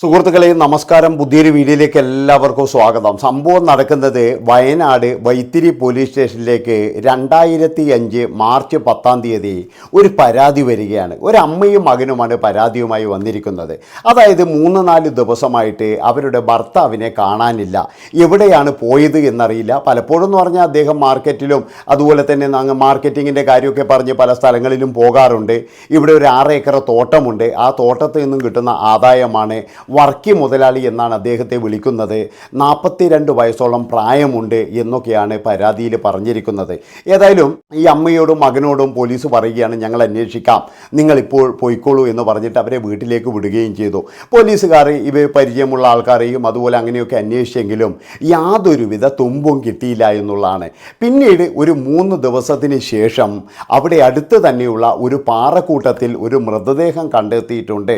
സുഹൃത്തുക്കളെ നമസ്കാരം. പുതിയൊരു വീഡിയോയിലേക്ക് എല്ലാവർക്കും സ്വാഗതം. സംഭവം നടക്കുന്നത് വയനാട് വൈത്തിരി പോലീസ് സ്റ്റേഷനിലേക്ക് രണ്ടായിരത്തി അഞ്ച് മാർച്ച് പത്താം തീയതി ഒരു പരാതി വരികയാണ്. ഒരു അമ്മയും മകനുമാണ് പരാതിയുമായി വന്നിരിക്കുന്നത്. അതായത് മൂന്ന് നാല് ദിവസമായിട്ട് അവരുടെ ഭർത്താവിനെ കാണാനില്ല. എവിടെയാണ് പോയത് എന്നറിയില്ല. പലപ്പോഴും എന്ന് പറഞ്ഞാൽ അദ്ദേഹം മാർക്കറ്റിലും അതുപോലെ തന്നെ അങ്ങ് മാർക്കറ്റിങ്ങിന്റെ കാര്യമൊക്കെ പറഞ്ഞ് പല സ്ഥലങ്ങളിലും പോകാറുണ്ട്. ഇവിടെ ഒരു ആറ് ഏക്കർ തോട്ടമുണ്ട്. ആ തോട്ടത്തിൽ നിന്നും കിട്ടുന്ന ആദായമാണ് വർക്കി മുതലാളി എന്നാണ് അദ്ദേഹത്തെ വിളിക്കുന്നത്. നാൽപ്പത്തിരണ്ട് വയസ്സോളം പ്രായമുണ്ട് എന്നൊക്കെയാണ് പരാതിയിൽ പറഞ്ഞിരിക്കുന്നത്. ഏതായാലും ഈ അമ്മയോടും മകനോടും പോലീസ് പറയുകയാണ് ഞങ്ങൾ അന്വേഷിക്കാം. നിങ്ങളിപ്പോൾ പോയിക്കോളൂ എന്ന് പറഞ്ഞിട്ട് അവരെ വീട്ടിലേക്ക് വിടുകയും ചെയ്തു. പോലീസുകാർ ഇവ പരിചയമുള്ള ആൾക്കാരെയും അതുപോലെ അങ്ങനെയൊക്കെ അന്വേഷിച്ചെങ്കിലും യാതൊരുവിധ തുമ്പും കിട്ടിയില്ല എന്നുള്ളതാണ്. പിന്നീട് ഒരു മൂന്ന് ദിവസത്തിന് ശേഷം അവിടെ അടുത്ത് തന്നെയുള്ള ഒരു പാറക്കൂട്ടത്തിൽ ഒരു മൃതദേഹം കണ്ടെത്തിയിട്ടുണ്ട്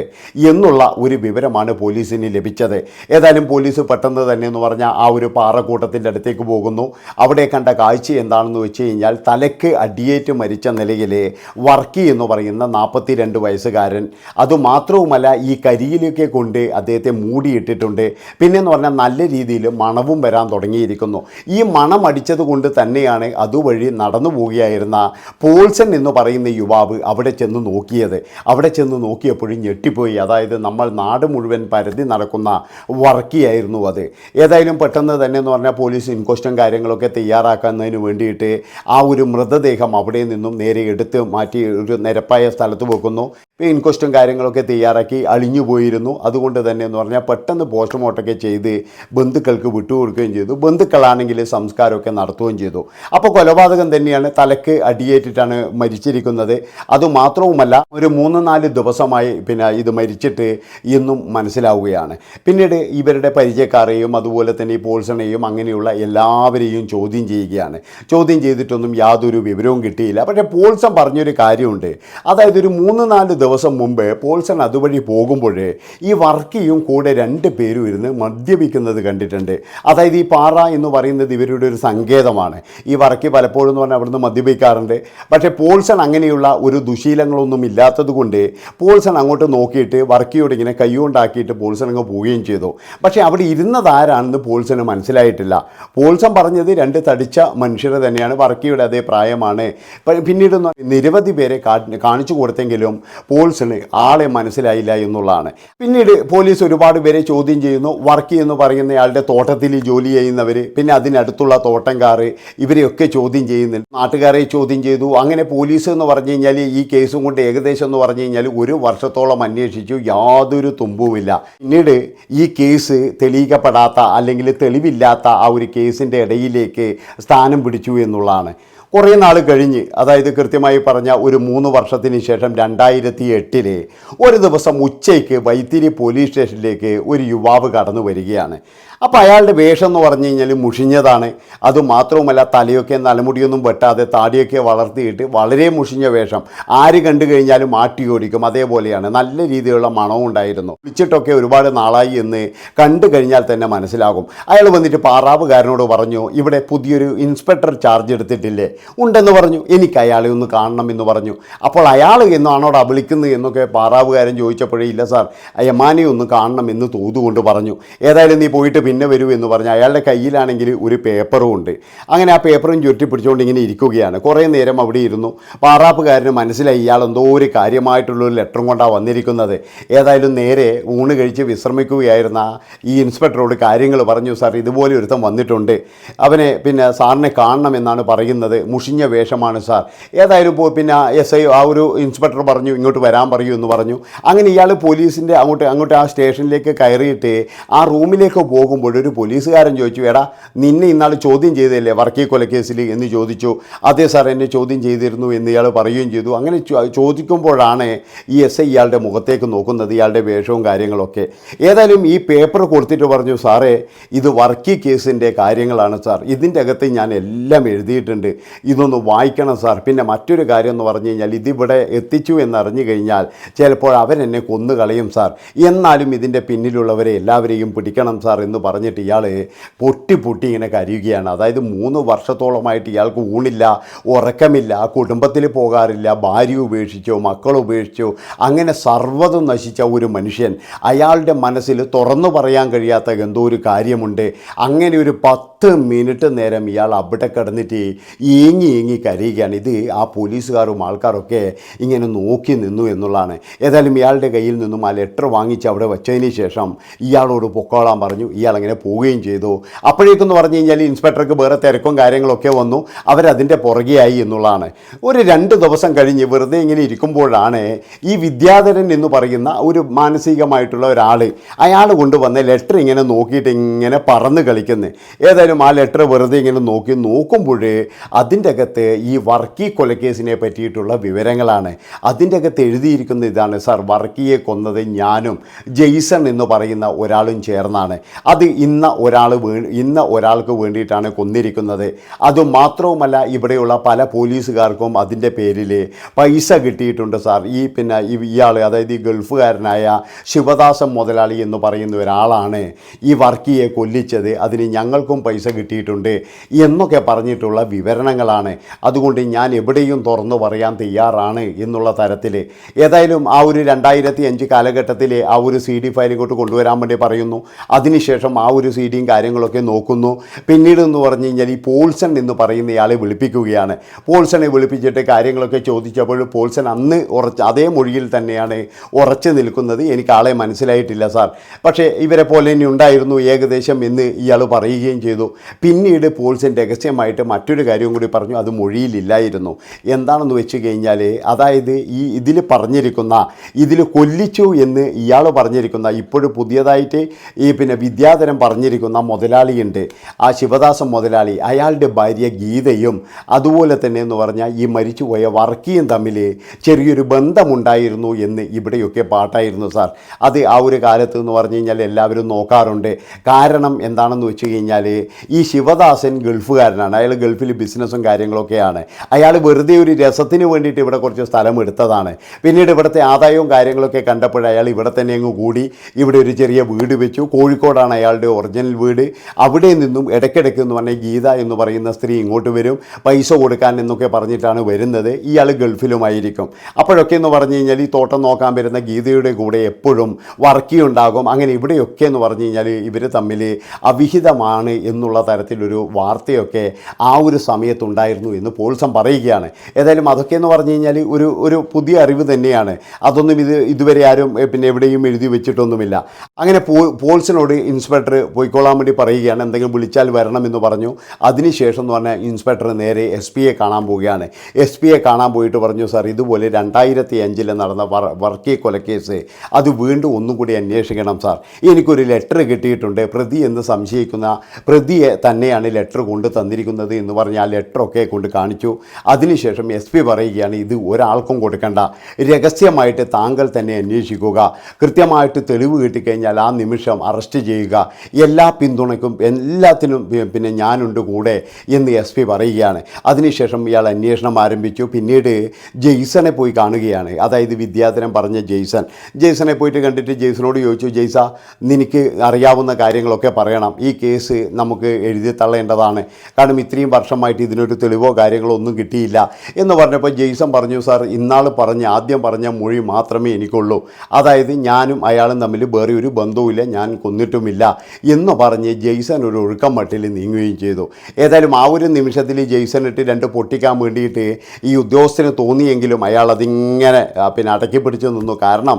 എന്നുള്ള ഒരു വിവരമാണ് പോലീസിന് ലഭിച്ചത്. ഏതായാലും പോലീസ് പെട്ടെന്ന് തന്നെ എന്ന് പറഞ്ഞാൽ ആ ഒരു പാറക്കൂട്ടത്തിന്റെ അടുത്തേക്ക് പോകുന്നു. അവിടെ കണ്ട കാഴ്ച എന്താണെന്ന് വെച്ച് കഴിഞ്ഞാൽ തലയ്ക്ക് അടിയേറ്റ് മരിച്ച നിലയിൽ വർക്കി എന്ന് പറയുന്ന നാൽപ്പത്തിരണ്ട് വയസ്സുകാരൻ. അതുമാത്രവുമല്ല ഈ കരിയിലൊക്കെ കൊണ്ട് അദ്ദേഹത്തെ മൂടിയിട്ടിട്ടുണ്ട്. പിന്നെന്ന് പറഞ്ഞാൽ നല്ല രീതിയിൽ മണവും വരാൻ തുടങ്ങിയിരിക്കുന്നു. ഈ മണം അടിച്ചത് കൊണ്ട് തന്നെയാണ് അതുവഴി നടന്നു പോവുകയായിരുന്ന പോൾസൺ എന്ന് പറയുന്ന യുവാവ് അവിടെ ചെന്ന് നോക്കിയത്. അവിടെ ചെന്ന് നോക്കിയപ്പോഴും ഞെട്ടിപ്പോയി. അതായത് നമ്മൾ നാട് മുഴുവൻ പരതി നടക്കുന്ന വർക്കിയായിരുന്നു അത്. ഏതായാലും പെട്ടെന്ന് തന്നെ എന്ന് പറഞ്ഞാൽ പോലീസ് ഇൻക്വസ്റ്റും കാര്യങ്ങളൊക്കെ തയ്യാറാക്കുന്നതിന് വേണ്ടിയിട്ട് ആ ഒരു മൃതദേഹം അവിടെ നിന്നും നേരെ എടുത്ത് മാറ്റി ഒരു നിരപ്പായ സ്ഥലത്ത് വെക്കുന്നു. ഇൻക്വസ്റ്റും കാര്യങ്ങളൊക്കെ തയ്യാറാക്കി അളിഞ്ഞു പോയിരുന്നു. അതുകൊണ്ട് തന്നെ എന്ന് പറഞ്ഞാൽ പെട്ടെന്ന് പോസ്റ്റ്മോർട്ടമൊക്കെ ചെയ്ത് ബന്ധുക്കൾക്ക് വിട്ടുകൊടുക്കുകയും ചെയ്തു. ബന്ധുക്കളാണെങ്കിൽ സംസ്കാരമൊക്കെ നടത്തുകയും ചെയ്തു. അപ്പോൾ കൊലപാതകം തന്നെയാണ് തലക്ക് അടിയേറ്റിട്ടാണ് മരിച്ചിരിക്കുന്നത്. അതുമാത്രവുമല്ല ഒരു മൂന്ന് നാല് ദിവസമായി പിന്നെ ഇത് മരിച്ചിട്ട് എന്നും മനസ്സിലാവുകയാണ്. പിന്നീട് ഇവരുടെ പരിചയക്കാരെയും അതുപോലെ തന്നെ ഈ പോൾസണെയും അങ്ങനെയുള്ള എല്ലാവരെയും ചോദ്യം ചെയ്യുകയാണ്. ചോദ്യം ചെയ്തിട്ടൊന്നും യാതൊരു വിവരവും കിട്ടിയില്ല. പക്ഷേ പോൾസൺ പറഞ്ഞൊരു കാര്യമുണ്ട്. അതായത് ഒരു മൂന്ന് നാല് ദിവസം മുമ്പ് പോൾസൺ അതുവഴി പോകുമ്പോഴേ ഈ വർക്കിയും കൂടെ രണ്ട് പേരും ഇരുന്ന് മദ്യപിക്കുന്നത് കണ്ടിട്ടുണ്ട്. അതായത് ഈ പാറ എന്ന് പറയുന്നത് ഇവരുടെ ഒരു സങ്കേതമാണ്. ഈ വർക്കി പലപ്പോഴും എന്ന് പറഞ്ഞാൽ അവിടുന്ന് മദ്യപിക്കാറുണ്ട്. പക്ഷേ പോൾസൺ അങ്ങനെയുള്ള ഒരു ദുശീലങ്ങളൊന്നും ഇല്ലാത്തതുകൊണ്ട് പോൾസൺ അങ്ങോട്ട് നോക്കിയിട്ട് വർക്കിയോട് ഇങ്ങനെ കൈകൊണ്ടാക്കിയിട്ട് പോൾസൺ അങ്ങ് പോവുകയും ചെയ്തു. പക്ഷേ അവിടെ ഇരുന്നത് ആരാണെന്ന് പോൾസന് മനസ്സിലായിട്ടില്ല. പോൾസൺ പറഞ്ഞത് രണ്ട് തടിച്ച മനുഷ്യരെ തന്നെയാണ്. വർക്കിയുടെ അതേ പ്രായമാണ്. പിന്നീട് നിരവധി പേരെ കാണിച്ചു കൊടുത്തെങ്കിലും പോൾസണ് ആളെ മനസ്സിലായില്ല എന്നുള്ളതാണ്. പിന്നീട് പോലീസ് ഒരുപാട് പേരെ ചോദ്യം ചെയ്യുന്നു. വർക്കി എന്ന് പറയുന്നയാളുടെ തോട്ടത്തിൽ ജോലി ചെയ്യുന്നവർ പിന്നെ അതിനടുത്തുള്ള തോട്ടംകാർ ഇവരെയൊക്കെ ചോദ്യം ചെയ്യുന്നുണ്ട് നാട്ടുകാരെ ചോദ്യം ചെയ്തു. അങ്ങനെ പോലീസ് എന്ന് പറഞ്ഞു കഴിഞ്ഞാൽ ഈ കേസും കൊണ്ട് ഏകദേശം എന്ന് പറഞ്ഞു കഴിഞ്ഞാൽ ഒരു വർഷത്തോളം അന്വേഷിച്ചു. യാതൊരു തുമ്പുമില്ല. പിന്നീട് ഈ കേസ് തെളിയിക്കപ്പെടാത്ത അല്ലെങ്കിൽ തെളിവില്ലാത്ത ആ ഒരു കേസിന്റെ ഇടയിലേക്ക് സ്ഥാനം പിടിച്ചു എന്നുള്ളതാണ്. കുറേ നാൾ കഴിഞ്ഞ് അതായത് കൃത്യമായി പറഞ്ഞ ഒരു മൂന്ന് വർഷത്തിന് ശേഷം രണ്ടായിരത്തി എട്ടിൽ ഒരു ദിവസം ഉച്ചയ്ക്ക് വൈത്തിരി പോലീസ് സ്റ്റേഷനിലേക്ക് ഒരു യുവാവ് കടന്നു വരികയാണ്. അപ്പോൾ അയാളുടെ വേഷം എന്ന് പറഞ്ഞു കഴിഞ്ഞാൽ മുഷിഞ്ഞതാണ്. അതുമാത്രവുമല്ല തലയൊക്കെ നലമുടിയൊന്നും വെട്ടാതെ താടിയൊക്കെ വളർത്തിയിട്ട് വളരെ മുഷിഞ്ഞ വേഷം. ആര് കണ്ടു കഴിഞ്ഞാലും ഓടിക്കും. അതേപോലെയാണ് നല്ല രീതിയിലുള്ള മണവും ഉണ്ടായിരുന്നു. വിളിച്ചിട്ടൊക്കെ ഒരുപാട് നാളായി എന്ന് കണ്ടു കഴിഞ്ഞാൽ തന്നെ മനസ്സിലാകും. അയാൾ വന്നിട്ട് പാറാവുകാരനോട് പറഞ്ഞു ഇവിടെ പുതിയൊരു ഇൻസ്പെക്ടർ ചാർജ് എടുത്തിട്ടില്ലേ? ഉണ്ടെന്ന് പറഞ്ഞു. എനിക്ക് അയാളെ ഒന്ന് കാണണം എന്ന് പറഞ്ഞു. അപ്പോൾ അയാൾ എന്നാണോടാ വിളിക്കുന്നത് എന്നൊക്കെ പാറാവുകാരൻ ചോദിച്ചപ്പോഴേ ഇല്ല സാർ യമാനെ ഒന്ന് കാണണം എന്ന് തോതുകൊണ്ട് പറഞ്ഞു. ഏതായാലും നീ പോയിട്ട് പിന്നെ വരൂ എന്ന് പറഞ്ഞു അയാളുടെ കയ്യിലാണെങ്കിൽ ഒരു പേപ്പറും ഉണ്ട്. അങ്ങനെ ആ പേപ്പറും ചുരുട്ടി പിടിച്ചുകൊണ്ട് ഇങ്ങനെ ഇരിക്കുകയാണ്. കുറേ നേരം അവിടെ ഇരുന്നു. പാറാപ്പുകാരന് മനസ്സിലായി ഇയാൾ എന്തോ ഒരു കാര്യമായിട്ടുള്ളൊരു ലെറ്ററും കൊണ്ടാണ് വന്നിരിക്കുന്നത്. ഏതായാലും നേരെ ഊണ് കഴിച്ച് വിശ്രമിക്കുകയായിരുന്ന ഈ ഇൻസ്പെക്ടറോട് കാര്യങ്ങൾ പറഞ്ഞു സാർ ഇതുപോലെ ഒരുത്തം വന്നിട്ടുണ്ട്. അവനെ പിന്നെ സാറിനെ കാണണം എന്നാണ് പറയുന്നത്. മുഷിഞ്ഞ വേഷമാണ് സാർ. ഏതായാലും പിന്നെ എസ് ഐ ആ ഒരു ഇൻസ്പെക്ടർ പറഞ്ഞു ഇങ്ങോട്ട് വരാൻ പറയൂ എന്ന് പറഞ്ഞു. അങ്ങനെ ഇയാൾ പോലീസിന്റെ അങ്ങോട്ട് അങ്ങോട്ട് ആ സ്റ്റേഷനിലേക്ക് കയറിയിട്ട് ആ റൂമിലേക്ക് പോകുമ്പോൾ ഒരു പോലീസുകാരൻ ചോദിച്ചു എടാ നിന്നെ ഇന്നാൾ ചോദ്യം ചെയ്തതല്ലേ വർക്കി കൊലക്കേസിൽ എന്ന് ചോദിച്ചു. അതേ സാർ എന്നെ ചോദ്യം ചെയ്തിരുന്നു എന്ന് ഇയാൾ പറയുകയും ചെയ്തു. അങ്ങനെ ചോദിക്കുമ്പോഴാണ് ഈ എസ് ഐ ഇയാളുടെ മുഖത്തേക്ക് നോക്കുന്നത് ഇയാളുടെ വേഷവും കാര്യങ്ങളൊക്കെ. ഏതായാലും ഈ പേപ്പർ കൊടുത്തിട്ട് പറഞ്ഞു സാറേ ഇത് വർക്കി കേസിന്റെ കാര്യങ്ങളാണ് സാർ. ഇതിന്റെ അകത്ത് ഞാൻ എല്ലാം എഴുതിയിട്ടുണ്ട്. ഇതൊന്ന് വായിക്കണം സാർ. പിന്നെ മറ്റൊരു കാര്യം എന്ന് പറഞ്ഞു കഴിഞ്ഞാൽ ഇതിവിടെ എത്തിച്ചു എന്നറിഞ്ഞു കഴിഞ്ഞാൽ ചിലപ്പോൾ അവരെന്നെ കൊന്നു കളയും സാർ. എന്നാലും ഇതിന്റെ പിന്നിലുള്ളവരെ എല്ലാവരെയും പിടിക്കണം സാർ എന്ന് പറഞ്ഞിട്ട് ഇയാൾ പൊട്ടി പൊട്ടി ഇങ്ങനെ കരയുകയാണ്. അതായത് മൂന്ന് വർഷത്തോളമായിട്ട് ഇയാൾക്ക് ഊണില്ല ഉറക്കമില്ല കുടുംബത്തിൽ പോകാറില്ല ഭാര്യ ഉപേക്ഷിച്ചോ മക്കൾ ഉപേക്ഷിച്ചോ. അങ്ങനെ സർവതും നശിച്ച ഒരു മനുഷ്യൻ അയാളുടെ മനസ്സിൽ തുറന്നു പറയാൻ കഴിയാത്ത എന്തോ ഒരു കാര്യമുണ്ട്. അങ്ങനെ ഒരു പത്ത് മിനിറ്റ് നേരം ഇയാൾ അവിടെ കിടന്നിട്ട് ഏങ്ങി ഏങ്ങി കരയുകയാണ്. ഇത് ആ പോലീസുകാരും ആൾക്കാരൊക്കെ ഇങ്ങനെ നോക്കി നിന്നു എന്നുള്ളതാണ്. ഏതായാലും ഇയാളുടെ കയ്യിൽ നിന്നും ആ ലെറ്റർ വാങ്ങിച്ച് അവിടെ വെച്ചതിന് ശേഷം ഇയാളോട് പൊക്കോളാൻ പറഞ്ഞു. ഇയാൾ അങ്ങനെ പോവുകയും ചെയ്തു. അപ്പോഴേക്കെന്ന് പറഞ്ഞു കഴിഞ്ഞാൽ ഇൻസ്പെക്ടർക്ക് വേറെ തിരക്കും കാര്യങ്ങളൊക്കെ വന്നു. അവരതിന്റെ പുറകെയായി എന്നുള്ളതാണ്. ഒരു രണ്ട് ദിവസം കഴിഞ്ഞ് വെറുതെ ഇങ്ങനെ ഇരിക്കുമ്പോഴാണ് ഈ വിദ്യാധരൻ എന്ന് പറയുന്ന ഒരു മാനസികമായിട്ടുള്ള ഒരാൾ അയാൾ കൊണ്ടുവന്ന ലെറ്റർ ഇങ്ങനെ നോക്കിയിട്ട് ഇങ്ങനെ പറന്ന് കളിക്കുന്നത് ഏതായാലും ആ ലെറ്റർ വെറുതെ ഇങ്ങനെ നോക്കി നോക്കുമ്പോൾ അതിന്റെ അകത്ത് ഈ വർക്കി കൊലക്കേസിനെ പറ്റിയിട്ടുള്ള വിവരങ്ങളാണ്. അതിന്റെ അകത്ത് എഴുതിയിരിക്കുന്ന ഇതാണ് സർ വർക്കിയെ കൊന്നത് ഞാനും ജെയ്സൺ എന്ന് പറയുന്ന ഒരാളും ചേർന്നാണ്. അത് ഇന്ന ഒരാൾ വീ ഇന്ന ഒരാൾക്ക് വേണ്ടിയിട്ടാണ് കൊന്നിരിക്കുന്നത്. അതുമാത്രവുമല്ല ഇവിടെയുള്ള പല പോലീസുകാർക്കും അതിന്റെ പേരിൽ പൈസ കിട്ടിയിട്ടുണ്ട് സാർ. ഈ പിന്നെ ഇയാൾ അതായത് ഈ ഗൾഫുകാരനായ ശിവദാസൻ മുതലാളി എന്ന് പറയുന്ന ഒരാളാണ് ഈ വർക്കിയെ കൊല്ലിച്ചത്. അതിന് ഞങ്ങൾക്കും പൈസ കിട്ടിയിട്ടുണ്ട് എന്നൊക്കെ പറഞ്ഞിട്ടുള്ള വിവരണങ്ങളാണ്. അതുകൊണ്ട് ഞാൻ എവിടെയും തുറന്നു പറയാൻ തയ്യാറാണ് എന്നുള്ള തരത്തിൽ ഏതായാലും ആ ഒരു രണ്ടായിരത്തി അഞ്ച് കാലഘട്ടത്തിലെ ആ ഒരു സി ഡി ഫയൽ ഇങ്ങോട്ട് കൊണ്ടുവരാൻ വേണ്ടി പറയുന്നു. അതിനുശേഷം ആ ഒരു സീറ്റിയും കാര്യങ്ങളൊക്കെ നോക്കുന്നു. പിന്നീട് എന്ന് പറഞ്ഞു കഴിഞ്ഞാൽ ഈ പോൾസൺ എന്ന് പറയുന്ന ഇയാളെ വിളിപ്പിക്കുകയാണ്. പോൾസണെ വിളിപ്പിച്ചിട്ട് കാര്യങ്ങളൊക്കെ ചോദിച്ചപ്പോൾ പോൾസൺ അന്ന് ഉറച്ച് അതേ മൊഴിയിൽ തന്നെയാണ് ഉറച്ചു നിൽക്കുന്നത്. എനിക്ക് ആളെ മനസ്സിലായിട്ടില്ല സാർ. പക്ഷേ ഇവരെ പോലെ തന്നെ ഉണ്ടായിരുന്നു ഏകദേശം എന്ന് ഇയാൾ പറയുകയും ചെയ്തു. പിന്നീട് പോൾസൺ രഹസ്യമായിട്ട് മറ്റൊരു കാര്യവും കൂടി പറഞ്ഞു. അത് മൊഴിയിലില്ലായിരുന്നു. എന്താണെന്ന് വെച്ച് കഴിഞ്ഞാൽ അതായത് ഈ ഇതിൽ പറഞ്ഞിരിക്കുന്ന ഇതിൽ കൊല്ലിച്ചു എന്ന് ഇയാൾ പറഞ്ഞിരിക്കുന്ന ഇപ്പോഴും പുതിയതായിട്ട് ഈ പിന്നെ വിദ്യാധരൻ പറഞ്ഞിരിക്കുന്ന മുതലാളിയുണ്ട്. ആ ശിവദാസൻ മുതലാളി അയാളുടെ ഭാര്യ ഗീതയും അതുപോലെ തന്നെ എന്ന് പറഞ്ഞാൽ ഈ മരിച്ചുപോയ വർക്കിയും തമ്മിൽ ചെറിയൊരു ബന്ധമുണ്ടായിരുന്നു എന്ന് ഇവിടെയൊക്കെ പാട്ടായിരുന്നു സാർ. അത് ആ ഒരു കാലത്ത് എന്ന് പറഞ്ഞു കഴിഞ്ഞാൽ എല്ലാവരും നോക്കാറുണ്ട്. കാരണം എന്താണെന്ന് വെച്ച് കഴിഞ്ഞാൽ ഈ ശിവദാസൻ ഗൾഫുകാരനാണ്. അയാൾ ഗൾഫിൽ ബിസിനസ്സും കാര്യങ്ങളൊക്കെയാണ്. അയാൾ വെറുതെ ഒരു രസത്തിന് വേണ്ടിയിട്ട് ഇവിടെ കുറച്ച് സ്ഥലം എടുത്തതാണ്. പിന്നീട് ഇവിടുത്തെ ആദായവും കാര്യങ്ങളൊക്കെ കണ്ടപ്പോൾ അയാൾ ഇവിടെ തന്നെ അങ്ങ് കൂടി. ഇവിടെ ഒരു ചെറിയ വീട് വെച്ചു. കോഴിക്കോടാണ് അയാളുടെ ഒറിജിനൽ വീട് അവിടെ നിന്നും ഇടയ്ക്കിടയ്ക്ക് എന്ന് പറഞ്ഞാൽ ഗീത എന്ന് പറയുന്ന സ്ത്രീ ഇങ്ങോട്ട് വരും പൈസ കൊടുക്കാൻ എന്നൊക്കെ പറഞ്ഞിട്ടാണ് വരുന്നത്. ഇയാൾ ഗൾഫിലുമായിരിക്കും. അപ്പോഴൊക്കെ എന്ന് പറഞ്ഞു കഴിഞ്ഞാൽ ഈ തോട്ടം നോക്കാൻ വരുന്ന ഗീതയുടെ കൂടെ എപ്പോഴും വർക്കി ഉണ്ടാകും അങ്ങനെ ഇവിടെയൊക്കെ എന്ന് പറഞ്ഞു കഴിഞ്ഞാൽ ഇവർ തമ്മിൽ അവിഹിതമാണ് എന്നുള്ള തരത്തിലൊരു വാർത്തയൊക്കെ ആ ഒരു സമയത്തുണ്ടായിരുന്നു എന്ന് പോൾസം പറയുകയാണ്. ഏതായാലും അതൊക്കെ എന്ന് പറഞ്ഞു കഴിഞ്ഞാൽ ഒരു ഒരു പുതിയ അറിവ് തന്നെയാണ്. അതൊന്നും ഇത് ഇതുവരെ ആരും പിന്നെ എവിടെയും എഴുതി വെച്ചിട്ടൊന്നുമില്ല. അങ്ങനെ പോൾസിനോട് ഇൻസ്പെക്ടർ പോയിക്കോളാൻ വേണ്ടി പറയുകയാണ്. എന്തെങ്കിലും വിളിച്ചാൽ വരണം എന്ന് പറഞ്ഞു. അതിനുശേഷം എന്ന് പറഞ്ഞാൽ ഇൻസ്പെക്ടർ നേരെ എസ് പിയെ കാണാൻ പോവുകയാണ്. എസ് പിയെ കാണാൻ പോയിട്ട് പറഞ്ഞു സാർ ഇതുപോലെ രണ്ടായിരത്തി അഞ്ചിൽ നടന്ന വർ വർക്കി കൊലക്കേസ് അത് വീണ്ടും ഒന്നും കൂടി അന്വേഷിക്കണം സാർ. എനിക്കൊരു ലെറ്റർ കിട്ടിയിട്ടുണ്ട്. പ്രതി എന്ന് സംശയിക്കുന്ന പ്രതിയെ തന്നെയാണ് ലെറ്റർ കൊണ്ട് തന്നിരിക്കുന്നത് എന്ന് പറഞ്ഞാൽ ആ ലെറ്ററൊക്കെ കൊണ്ട് കാണിച്ചു. അതിനുശേഷം എസ് പി പറയുകയാണ് ഇത് ഒരാൾക്കും കൊടുക്കണ്ട. രഹസ്യമായിട്ട് താങ്കൾ തന്നെ അന്വേഷിക്കുക. കൃത്യമായിട്ട് തെളിവ് കിട്ടിക്കഴിഞ്ഞാൽ ആ നിമിഷം അറസ്റ്റ് ചെയ്യുക. എല്ലാ പിന്തുണയ്ക്കും എല്ലാത്തിനും പിന്നെ ഞാനുണ്ട് കൂടെ എന്ന് എസ് പി പറയുകയാണ്. അതിനുശേഷം ഇയാൾ അന്വേഷണം ആരംഭിച്ചു. പിന്നീട് ജെയ്സനെ പോയി കാണുകയാണ്. അതായത് വിദ്യാധനം പറഞ്ഞ ജെയ്സൺ. ജെയ്സനെ പോയിട്ട് കണ്ടിട്ട് ജെയ്സനോട് ചോദിച്ചു ജെയ്സ നിനക്ക് അറിയാവുന്ന കാര്യങ്ങളൊക്കെ പറയണം. ഈ കേസ് നമുക്ക് എഴുതി തള്ളേണ്ടതാണ്. കാരണം ഇത്രയും വർഷമായിട്ട് ഇതിനൊരു തെളിവോ കാര്യങ്ങളോ ഒന്നും കിട്ടിയില്ല. എന്ന് പറഞ്ഞപ്പോൾ ജെയ്സൺ പറഞ്ഞു സാർ ഇന്നാൾ പറഞ്ഞ ആദ്യം പറഞ്ഞ മൊഴി മാത്രമേ എനിക്കുള്ളൂ. അതായത് ഞാനും അയാളും തമ്മിൽ വേറെ ഒരു ബന്ധവുമില്ല. ഞാൻ കൊന്നിട്ടുമില്ല. എന്ന് പറഞ്ഞ് ജെയ്സൺ ഒരു ഒഴുക്കം മട്ടിൽ നീങ്ങുകയും ചെയ്തു. ഏതായാലും ആ ഒരു നിമിഷത്തിൽ ജെയ്സൺ ഇട്ട് രണ്ട് പൊട്ടിക്കാൻ വേണ്ടിയിട്ട് ഈ ഉദ്യോഗസ്ഥന് തോന്നിയെങ്കിലും അയാൾ അതിങ്ങനെ പിന്നെ അടക്കി പിടിച്ചു നിന്നു. കാരണം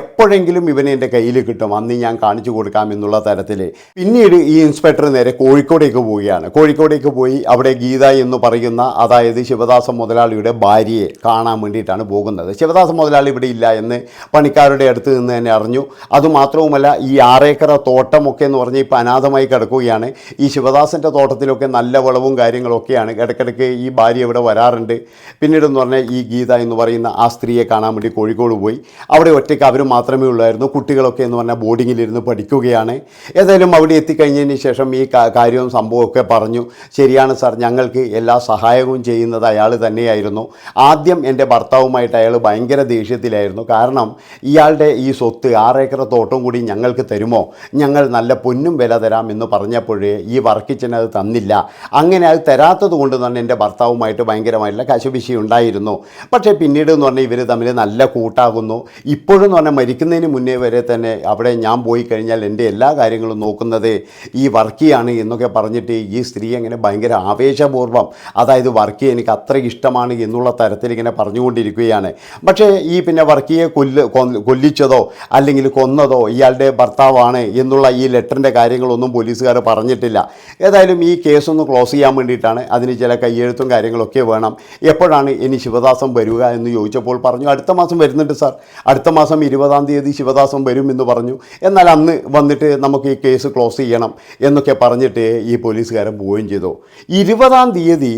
എപ്പോഴെങ്കിലും ഇവനെ എന്റെ കയ്യിൽ കിട്ടും. അന്ന് ഞാൻ കാണിച്ചു കൊടുക്കാം എന്നുള്ള തരത്തിൽ. പിന്നീട് ഈ ഇൻസ്പെക്ടർ നേരെ കോഴിക്കോടേക്ക് പോവുകയാണ്. കോഴിക്കോടേക്ക് പോയി അവിടെ ഗീത എന്ന് പറയുന്ന അതായത് ശിവദാസ മുതലാളിയുടെ ഭാര്യയെ കാണാൻ വേണ്ടിയിട്ടാണ് പോകുന്നത്. ശിവദാസ മുതലാളി ഇവിടെ ഇല്ല എന്ന് പണിക്കാരുടെ അടുത്ത് നിന്ന് തന്നെ അറിഞ്ഞു. അതുമാത്രവുമല്ല ഈ ആറേക്കറ തോട്ടമൊക്കെ എന്ന് പറഞ്ഞാൽ ഇപ്പോൾ അനാഥമായി കിടക്കുകയാണ്. ഈ ശിവദാസന്റെ തോട്ടത്തിലൊക്കെ നല്ല വളവും കാര്യങ്ങളൊക്കെയാണ്. ഇടയ്ക്കിടയ്ക്ക് ഈ ഭാര്യ ഇവിടെ വരാറുണ്ട്. പിന്നീടെന്ന് പറഞ്ഞാൽ ഈ ഗീത എന്ന് പറയുന്ന ആ സ്ത്രീയെ കാണാൻ വേണ്ടി കോഴിക്കോട് പോയി. അവിടെ ഒറ്റയ്ക്ക് അവർ മാത്രമേ ഉള്ളായിരുന്നു. കുട്ടികളൊക്കെ എന്ന് പറഞ്ഞാൽ ബോർഡിങ്ങിലിരുന്ന് പഠിക്കുകയാണ്. ഏതായാലും അവിടെ എത്തിക്കഴിഞ്ഞതിന് ശേഷം ഈ കാര്യവും സംഭവമൊക്കെ പറഞ്ഞു. ശരിയാണ് സാർ ഞങ്ങൾക്ക് എല്ലാ സഹായവും ചെയ്യുന്നത് അയാൾ തന്നെയായിരുന്നു. ആദ്യം എന്റെ ഭർത്താവുമായിട്ട് അയാൾ ഭയങ്കര ദേഷ്യത്തിലായിരുന്നു. കാരണം ഇയാളുടെ ഈ സ്വത്ത് ആറേക്കർ തോട്ടം കൂടി ഞങ്ങൾക്ക് തരുമോ? ഞങ്ങൾ നല്ല പൊന്നും വില തരാം എന്ന് പറഞ്ഞപ്പോഴേ ഈ വർക്കിച്ചൻ അത് തന്നില്ല. അങ്ങനെ അത് തരാത്തത് കൊണ്ട് തന്നെ എന്റെ ഭർത്താവുമായിട്ട് ഭയങ്കരമായിട്ടുള്ള കശുപിശി ഉണ്ടായിരുന്നു. പക്ഷേ പിന്നീട് എന്ന് പറഞ്ഞാൽ ഇവർ തമ്മിൽ നല്ല കൂട്ടാകുന്നു. ഇപ്പോഴും എന്ന് പറഞ്ഞാൽ മരിക്കുന്നതിന് മുന്നേ വരെ തന്നെ അവിടെ ഞാൻ പോയി കഴിഞ്ഞാൽ എന്റെ എല്ലാ കാര്യങ്ങളും നോക്കുന്നത് ഈ വർക്കിയാണ് എന്നൊക്കെ പറഞ്ഞിട്ട് ഈ സ്ത്രീ അങ്ങനെ ഭയങ്കര ആവേശപൂർവം അതായത് വർക്കി എനിക്ക് അത്ര ഇഷ്ടമാണ് എന്നുള്ള തരത്തിൽ ഇങ്ങനെ പറഞ്ഞുകൊണ്ടിരിക്കുകയാണ്. പക്ഷേ ഈ പിന്നെ വർക്കിയെ കൊല്ല് കൊല്ലിച്ചതോ അല്ലെങ്കിൽ കൊന്നതോ ഇയാളുടെ ഭർത്താവാണ് എന്നുള്ള ഈ ലെറ്ററിന്റെ കാര്യങ്ങളൊന്നും പോലീസുകാർ പറഞ്ഞിട്ടില്ല. ഏതായാലും ഈ കേസൊന്ന് ക്ലോസ് ചെയ്യാൻ വേണ്ടിയിട്ടാണ് അതിന് ചില കയ്യെഴുത്തും കാര്യങ്ങളൊക്കെ വേണം. എപ്പോഴാണ് ഇനി ശിവദാസം വരിക എന്ന് ചോദിച്ചപ്പോൾ പറഞ്ഞു അടുത്ത മാസം വരുന്നുണ്ട് സാർ. അടുത്ത മാസം ഇരുപതാം തീയതി ശിവദാസം വരും എന്ന് പറഞ്ഞു. എന്നാൽ അന്ന് വന്നിട്ട് നമുക്ക് ഈ കേസ് ക്ലോസ് ചെയ്യണം എന്നൊക്കെ പറഞ്ഞിട്ട് ഈ പോലീസുകാരൻ പോവുകയും ചെയ്തു. ഇരുപതാം തീയതി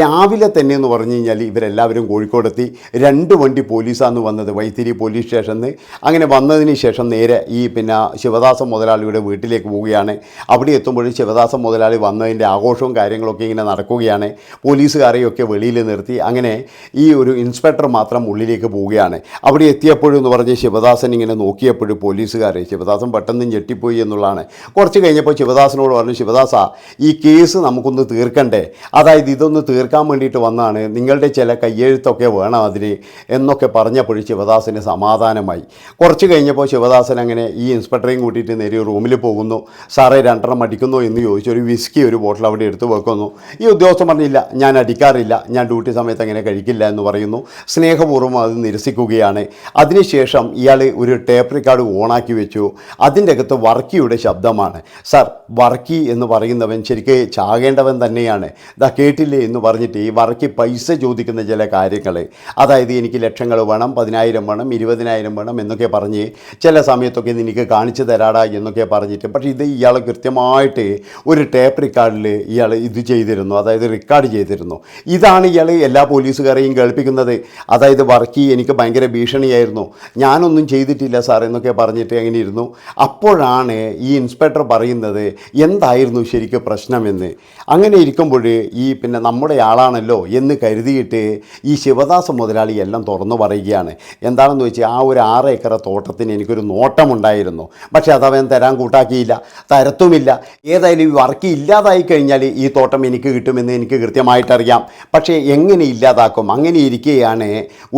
രാവിലെ തന്നെ എന്ന് പറഞ്ഞു കഴിഞ്ഞാൽ ഇവരെല്ലാവരും കോഴിക്കോടെത്തി രണ്ട് വണ്ടി പോലീസാണ് വന്നത് വൈത്തിരി പോലീസ് സ്റ്റേഷനിൽ അങ്ങനെ വന്നതിന് ശേഷം നേരെ ഈ പിന്നെ ശിവദാസം മുതലാളിയുടെ വീട്ടിലേക്ക് പോവുകയാണ്. അവിടെ എത്തുമ്പോഴും ശിവദാസൻ മുതലാളി വന്നതിന്റെ ആഘോഷവും കാര്യങ്ങളൊക്കെ ഇങ്ങനെ നടക്കുകയാണ്. പോലീസുകാരെയൊക്കെ വെളിയിൽ നിർത്തി. അങ്ങനെ ഈ ഒരു ഇൻസ്പെക്ടർ മാത്രം ഉള്ളിലേക്ക് പോവുകയാണ്. അവിടെ എത്തിയപ്പോഴും എന്ന് പറഞ്ഞ് ശിവദാസൻ ഇങ്ങനെ നോക്കിയപ്പോഴും പോലീസുകാരെ ശിവദാസൻ പെട്ടെന്ന് ഞെട്ടിപ്പോയി എന്നുള്ളതാണ്. കുറച്ച് കഴിഞ്ഞപ്പോൾ ശിവദാസനോട് പറഞ്ഞു ശിവദാസ ഈ കേസ് നമുക്കൊന്ന് തീർക്കണ്ടേ? അതായത് ഇതൊന്ന് തീർക്കാൻ വേണ്ടിയിട്ട് വന്നാണ്. നിങ്ങളുടെ ചില കയ്യെഴുത്തൊക്കെ വേണം അതിന് എന്നൊക്കെ പറഞ്ഞപ്പോഴും ശിവദാസന് സമാധാനമായി. കുറച്ച് കഴിഞ്ഞപ്പോൾ ശിവദാസൻ അങ്ങനെ ഈ ഇൻസ്പെക്ടറെയും കൂട്ടിയിട്ട് നേരെ റൂമിൽ പോകുന്നു. സാറേ രണ്ടെണ്ണം അടിക്കുന്നു എന്ന് ചോദിച്ചു ഒരു വിസ്കി ഒരു ബോട്ടിൽ അവിടെ എടുത്ത് വെക്കുന്നു. ഈ ഉദ്യോഗസ്ഥൻ പറഞ്ഞില്ല ഞാൻ അടിക്കാറില്ല ഞാൻ ഡ്യൂട്ടി സമയത്ത് അങ്ങനെ കഴിക്കില്ല എന്ന് പറയുന്നു. സ്നേഹപൂർവം അത് നിരസിക്കുകയാണ്. അതിനുശേഷം ഇയാൾ ഒരു ടേപ്പ് റെക്കോർഡ് ഓണാക്കി വെച്ചു. അതിന്റെ അകത്ത് വർക്കിയുടെ ശബ്ദമാണ്. സാർ വർക്കി എന്ന് പറയുന്നവൻ ശരിക്ക് ചാകേണ്ടവൻ തന്നെയാണ്. ഇതാ കേട്ടില്ലേ? എന്ന് പറഞ്ഞിട്ട് ഈ വർക്കി പൈസ ചോദിക്കുന്ന ചില കാര്യങ്ങൾ അതായത് എനിക്ക് ലക്ഷങ്ങൾ വേണം പതിനായിരം വേണം ഇരുപതിനായിരം വേണം എന്നൊക്കെ പറഞ്ഞ് ചില സമയത്തൊക്കെ നിനക്ക് കാണിച്ചു തരാടാ എന്നൊക്കെ പറഞ്ഞിട്ട് പക്ഷേ ഇത് ഇയാൾ കൃത്യമായിട്ട് ഒരു ടേപ്പ് റെക്കോർഡിൽ ഇയാൾ ഇത് ചെയ്തിരുന്നു. അതായത് റെക്കോർഡ് ചെയ്തിരുന്നു. ഇതാണ് ഇയാൾ എല്ലാ പോലീസുകാരെയും കേൾപ്പിക്കുന്നത്. അതായത് വർക്കി എനിക്ക് ഭയങ്കര ഭീഷണിയായിരുന്നു. ഞാനൊന്നും ചെയ്തിട്ടില്ല സാർ എന്നൊക്കെ പറഞ്ഞിട്ട് അങ്ങനെ ഇരുന്നു. അപ്പോഴാണ് ഈ ഇൻസ്പെക്ടർ പറയുന്നത് എന്തായിരുന്നു ശരിക്കും പ്രശ്നമെന്ന്? അങ്ങനെ ഇരിക്കുമ്പോൾ ഈ പിന്നെ നമ്മുടെ ആളാണല്ലോ എന്ന് കരുതിയിട്ട് ഈ ശിവദാസ മുതലാളി എല്ലാം തുറന്നു പറയുകയാണ്. എന്താണെന്ന് വെച്ചാൽ ആ ഒരു ആറ് ഏക്കറ തോട്ടത്തിന് എനിക്കൊരു നോട്ടമുണ്ടായിരുന്നു. പക്ഷേ അതവൻ തരാൻ കൂട്ടാക്കിയില്ല തരത്തുമില്ല. ഏതായാലും ഈ വർക്ക് ഇല്ലാതായി കഴിഞ്ഞാൽ ഈ തോട്ടം എനിക്ക് കിട്ടുമെന്ന് എനിക്ക് കൃത്യമായിട്ടറിയാം പക്ഷേ എങ്ങനെ ഇല്ലാതാക്കും? അങ്ങനെ ഇരിക്കുകയാണ്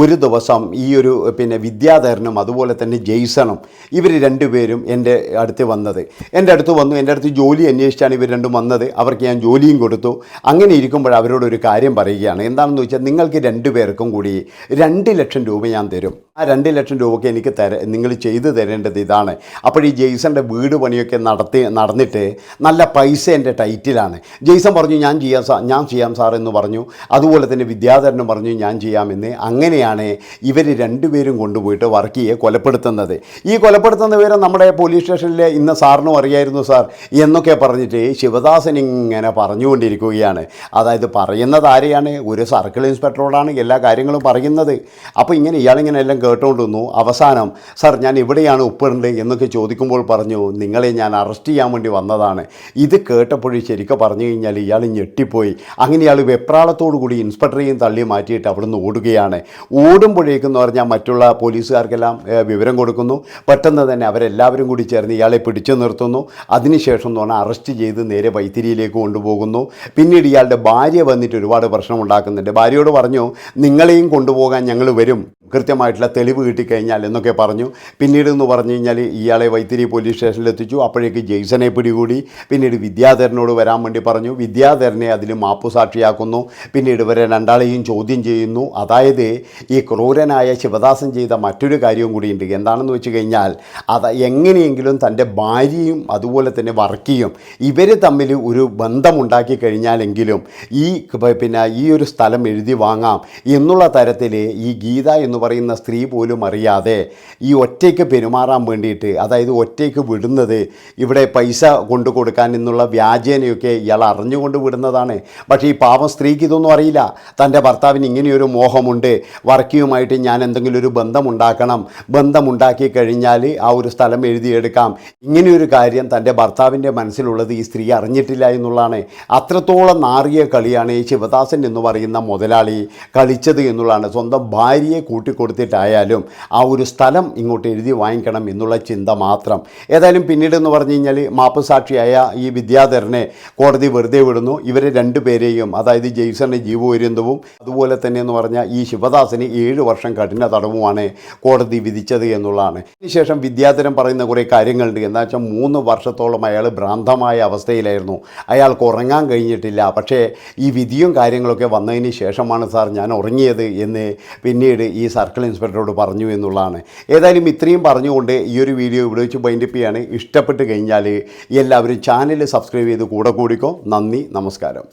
ഒരു ദിവസം ഈ ഒരു പിന്നെ വിദ്യാധരനും അതുപോലെ തന്നെ ജെയ്സണും ഇവർ രണ്ടുപേരും എന്റെ അടുത്ത് വന്നത്. എന്റെ അടുത്ത് വന്നു എന്റെ അടുത്ത് ജോലി അന്വേഷിച്ചാണ് ഇവർ രണ്ടും വന്നത്. അവർക്ക് ഞാൻ ജോലിയും കൊടുത്തു. അങ്ങനെ ഇരിക്കുമ്പോൾ അവരോടൊരു കാര്യം പറയുകയാണ്. എന്താണെന്ന് വെച്ചാൽ നിങ്ങൾക്ക് രണ്ടുപേർക്കും കൂടി രണ്ട് ലക്ഷം രൂപ ഞാൻ തരും. ആ രണ്ട് ലക്ഷം രൂപയ്ക്ക് എനിക്ക് തര നിങ്ങൾ ചെയ്തു തരേണ്ടത് ഇതാണ്. അപ്പോൾ ഈ ജെയ്സന്റെ വീട് പണിയൊക്കെ നടത്തി നടന്നിട്ട് നല്ല പൈസ എന്റെ ടൈറ്റിലാണ്. ജെയ്സൺ പറഞ്ഞു ഞാൻ ചെയ്യാം സാ ഞാൻ ചെയ്യാം സാർ എന്ന് പറഞ്ഞു. അതുപോലെ തന്നെ വിദ്യാധരനും പറഞ്ഞു ഞാൻ ചെയ്യാമെന്ന്. അങ്ങനെയാണ് ഇവർ രണ്ടുപേരും കൊണ്ടുപോയിട്ട് വർക്ക് വർക്കിയെ കൊലപ്പെടുത്തുന്നത്. ഈ കൊലപ്പെടുത്തുന്ന വിവരം നമ്മുടെ പോലീസ് സ്റ്റേഷനിലെ ഇന്ന് സാറിനും അറിയായിരുന്നു സാർ എന്നൊക്കെ പറഞ്ഞിട്ട് ശിവദാസൻ ഇങ്ങനെ പറഞ്ഞുകൊണ്ടിരിക്കുകയാണ്. അതായത് പറയുന്നത് ആരെയാണ്? ഒരു സർക്കിൾ ഇൻസ്പെക്ടറോടാണ് എല്ലാ കാര്യങ്ങളും പറയുന്നത്. അപ്പോൾ ഇങ്ങനെ ഇയാളിങ്ങനെ എല്ലാം കേട്ടുകൊണ്ടിരുന്നു അവസാനം സാർ ഞാൻ എവിടെയാണ് ഉപ്പിടേണ്ടത് എന്നൊക്കെ ചോദിക്കുമ്പോൾ പറഞ്ഞു നിങ്ങളെ ഞാൻ അറസ്റ്റ് ചെയ്യാൻ വേണ്ടി വന്നതാണ്. ഇത് കേട്ടപ്പോഴും ശരിക്കും പറഞ്ഞു കഴിഞ്ഞാൽ ഇയാൾ ഞെട്ടിപ്പോയി. അങ്ങനെ ഇയാൾ വെപ്രാളത്തോടു കൂടി ഇൻസ്പെക്ടറെയും തള്ളി മാറ്റിയിട്ട് അവിടുന്ന് ഓടുകയാണ്. ഓടുമ്പോഴേക്കെന്ന് പറഞ്ഞാൽ മറ്റുള്ള പോലീസുകാർക്കെല്ലാം വിവരം കൊടുക്കുന്നു. പെട്ടെന്ന് തന്നെ അവരെല്ലാവരും കൂടി ചേർന്ന് ഇയാളെ പിടിച്ചു നിർത്തുന്നു. അതിനുശേഷം എന്ന് പറഞ്ഞാൽ അറസ്റ്റ് ചെയ്ത് നേരെ വൈത്തിരിയിലേക്ക് കൊണ്ടുപോകുന്നു. പിന്നീട് ഇയാളുടെ ഭാര്യ വന്നിട്ട് ഒരുപാട് പ്രശ്നം ഉണ്ടാക്കുന്നുണ്ട് ഭാര്യയോട് പറഞ്ഞു നിങ്ങളെയും കൊണ്ടുപോകാൻ ഞങ്ങൾ വരും. കൃത്യമായിട്ടുള്ള തെളിവ് കിട്ടിക്കഴിഞ്ഞാൽ എന്നൊക്കെ പറഞ്ഞു. പിന്നീട് എന്ന് പറഞ്ഞു കഴിഞ്ഞാൽ ഇയാളെ വൈത്തിരി പോലീസ് സ്റ്റേഷനിൽ അപ്പോഴേക്ക് ജെയ്സനെ പിടികൂടി. പിന്നീട് വിദ്യാധരനോട് വരാൻ വേണ്ടി പറഞ്ഞു. വിദ്യാധരനെ അതിൽ മാപ്പുസാക്ഷിയാക്കുന്നു. പിന്നീട് ഇവരെ രണ്ടാളെയും ചോദ്യം ചെയ്യുന്നു. അതായത് ഈ ക്രൂരനായ ശിവദാസൻ ചെയ്ത മറ്റൊരു കാര്യവും കൂടിയുണ്ട് എന്താണെന്ന് വെച്ച് കഴിഞ്ഞാൽ അത് എങ്ങനെയെങ്കിലും തന്റെ ഭാര്യയും അതുപോലെ തന്നെ വർക്കിയും ഇവർ തമ്മിൽ ഒരു ബന്ധമുണ്ടാക്കി കഴിഞ്ഞാലെങ്കിലും ഈ പിന്നെ ഈ ഒരു സ്ഥലം എഴുതി വാങ്ങാം എന്നുള്ള തരത്തിൽ ഈ ഗീത എന്ന് പറയുന്ന സ്ത്രീ പോലും അറിയാതെ ഈ ഒറ്റയ്ക്ക് പെരുമാറാൻ വേണ്ടിയിട്ട് അതായത് ഒറ്റയ്ക്ക് വിടുന്നത് ഇവിടെ പൈസ കൊണ്ടു കൊടുക്കാൻ എന്നുള്ള വ്യാജേനയൊക്കെ ഇയാൾ അറിഞ്ഞുകൊണ്ട് വിടുന്നതാണ്. പക്ഷേ ഈ പാവം സ്ത്രീക്ക് ഇതൊന്നും അറിയില്ല. തന്റെ ഭർത്താവിന് ഇങ്ങനെയൊരു മോഹമുണ്ട്. വർക്കിയുമായിട്ട് ഞാൻ എന്തെങ്കിലും ഒരു ബന്ധമുണ്ടാക്കണം. ബന്ധമുണ്ടാക്കി കഴിഞ്ഞാൽ ആ ഒരു സ്ഥലം എഴുതിയെടുക്കാം. ഇങ്ങനെയൊരു കാര്യം തന്റെ ഭർത്താവിന്റെ മനസ്സിലുള്ളത് ഈ സ്ത്രീ അറിഞ്ഞിട്ടില്ല എന്നുള്ളതാണ്. അത്രത്തോളം നാറിയ കളിയാണ് ഈ ശിവദാസൻ എന്ന് പറയുന്ന മുതലാളി കളിച്ചത് എന്നുള്ളതാണ്. സ്വന്തം ഭാര്യയെ കൂട്ടിക്കൊടുത്തിട്ടായാലും ആ ഒരു സ്ഥലം ഇങ്ങോട്ട് എഴുതി വാങ്ങിക്കണം എന്നുള്ള ചിന്ത മാത്രം. ഏതായാലും പിന്നീട് എന്ന് പറഞ്ഞു കഴിഞ്ഞാൽ മാപ്പ് സാക്ഷിയായ ഈ വിദ്യാധരനെ കോടതി വെറുതെ വിടുന്നു. ഇവരെ രണ്ടുപേരെയും അതായത് ജെയ്സന്റെ ജീവപര്യന്തവും അതുപോലെ തന്നെ എന്ന് പറഞ്ഞാൽ ഈ ശിവദാസിന് ഏഴ് വർഷം കഠിന തടവുമാണ് കോടതി വിധിച്ചത് എന്നുള്ളതാണ്. അതിനുശേഷം വിദ്യാധരൻ പറയുന്ന കുറേ കാര്യങ്ങളുണ്ട്. എന്താ വെച്ചാൽ മൂന്ന് വർഷത്തോളം അയാൾ ഭ്രാന്തമായ അവസ്ഥയിലായിരുന്നു. അയാൾക്ക് ഉറങ്ങാൻ കഴിഞ്ഞിട്ടില്ല. പക്ഷേ ഈ വിധിയും കാര്യങ്ങളൊക്കെ വന്നതിന് ശേഷമാണ് സാർ ഞാൻ ഉറങ്ങിയത് എന്ന് പിന്നീട് ഈ സർക്കിൾ ഇൻസ്പെക്ടറോട് പറഞ്ഞു എന്നുള്ളതാണ്. ഏതായാലും ഇത്രയും പറഞ്ഞുകൊണ്ട് ഈ ഒരു വീഡിയോ ഇവിടെ വെച്ച് ബൈൻഡപ്പ് ചെയ്യാണ്. ഇഷ്ടപ്പെട്ട് കഴിഞ്ഞാൽ എല്ലാവരും ചാനൽ സബ്സ്ക്രൈബ് ചെയ്ത് കൂടെ കൂടിക്കോ. നന്ദി നമസ്കാരം.